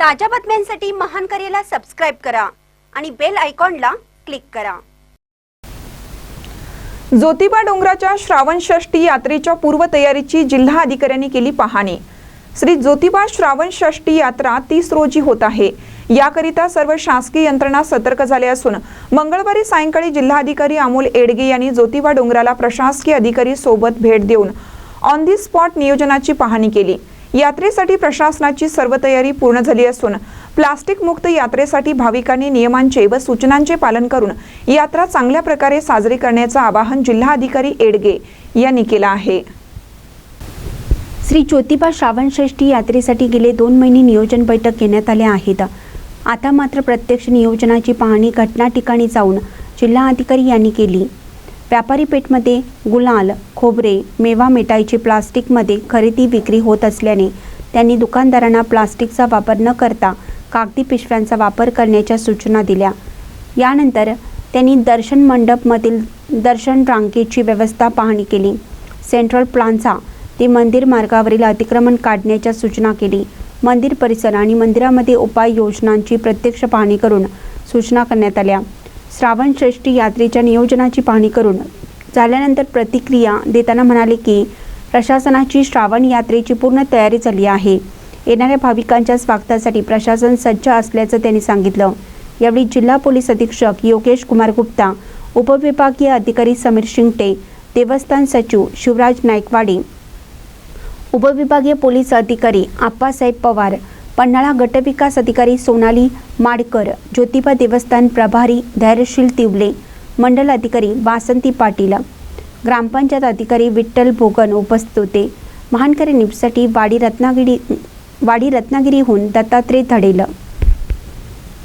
ताज्या बातम्यांसाठी महान करेला सबस्क्राईब करा आणि बेल आयकॉनला क्लिक करा. ज्योतिबा डोंगराच्या श्रावण षष्ठी यात्रेच्या पूर्वतयारीची जिल्हा अधिकाऱ्यांनी केली पाहणी. श्री ज्योतिबा श्रावण षष्ठी यात्रा तीस रोजी होत आहे. याकरिता सर्व शासकीय यंत्रणा सतर्क झाले असून मंगळवारी सायंकाळी जिल्हाधिकारी अमोल एडगे यांनी ज्योतिबा डोंगराला प्रशासकीय अधिकारी सोबत भेट देऊन ऑन दी स्पॉट नियोजनाची पाहणी केली. यात्रेसाठी प्रशासनाची सर्व तयारी पूर्ण झाली असून प्लास्टिक मुक्त यात्रेसाठी भाविकांनी नियमांचे व सूचनांचे पालन करून यात्रा चांगल्या प्रकारे साजरी करण्याचं आवाहन जिल्हाधिकारी एडगे यांनी केलं आहे. श्री ज्योतिबा श्रावण षष्ठी यात्रेसाठी गेले दोन महिने नियोजन बैठक घेण्यात आल्या आहेत. आता मात्र प्रत्यक्ष नियोजनाची पाहणी घटना ठिकाणी जाऊन जिल्हाधिकारी यांनी केली. व्यापारी पेठमध्ये गुलाल खोबरे मेवा मिठाईची प्लास्टिकमध्ये खरेदी विक्री होत असल्याने त्यांनी दुकानदारांना प्लास्टिकचा वापर न करता कागदी पिशव्यांचा वापर करण्याच्या सूचना दिल्या. यानंतर त्यांनी दर्शन मंडपमधील दर्शन रांगेची व्यवस्था पाहणी केली. सेंट्रल प्लाझा ते मंदिर मार्गावरील अतिक्रमण काढण्याच्या सूचना केली. मंदिर परिसर आणि मंदिरामध्ये उपाययोजनांची प्रत्यक्ष पाहणी करून सूचना करण्यात आल्या. श्रावण षष्ठी यात्रेच्या नियोजनाची पाहणी करून झाल्यानंतर प्रतिक्रिया देताना म्हणाले की प्रशासनाची श्रावण यात्रेची पूर्ण तयारी झाली आहे. येणाऱ्या भाविकांच्या स्वागतासाठी प्रशासन सज्ज असल्याचं त्यांनी सांगितलं. यावेळी जिल्हा पोलीस अधीक्षक योगेश कुमार गुप्ता उपविभागीय अधिकारी समीर शिंगटे देवस्थान सचिव शिवराज नायकवाडी उपविभागीय पोलीस अधिकारी आप्पासाहेब पवार पन्हाळा गटविकास अधिकारी सोनाली माडकर ज्योतिबा देवस्थान प्रभारी धैर्यशील तिवले मंडल अधिकारी वासंती पाटील ग्रामपंचायत अधिकारी विठ्ठल भोगन उपस्थित होते. महानकरी निपसाठी वाडी रत्नागिरी वाडी रत्नागिरीहून दत्तात्रय धडेल.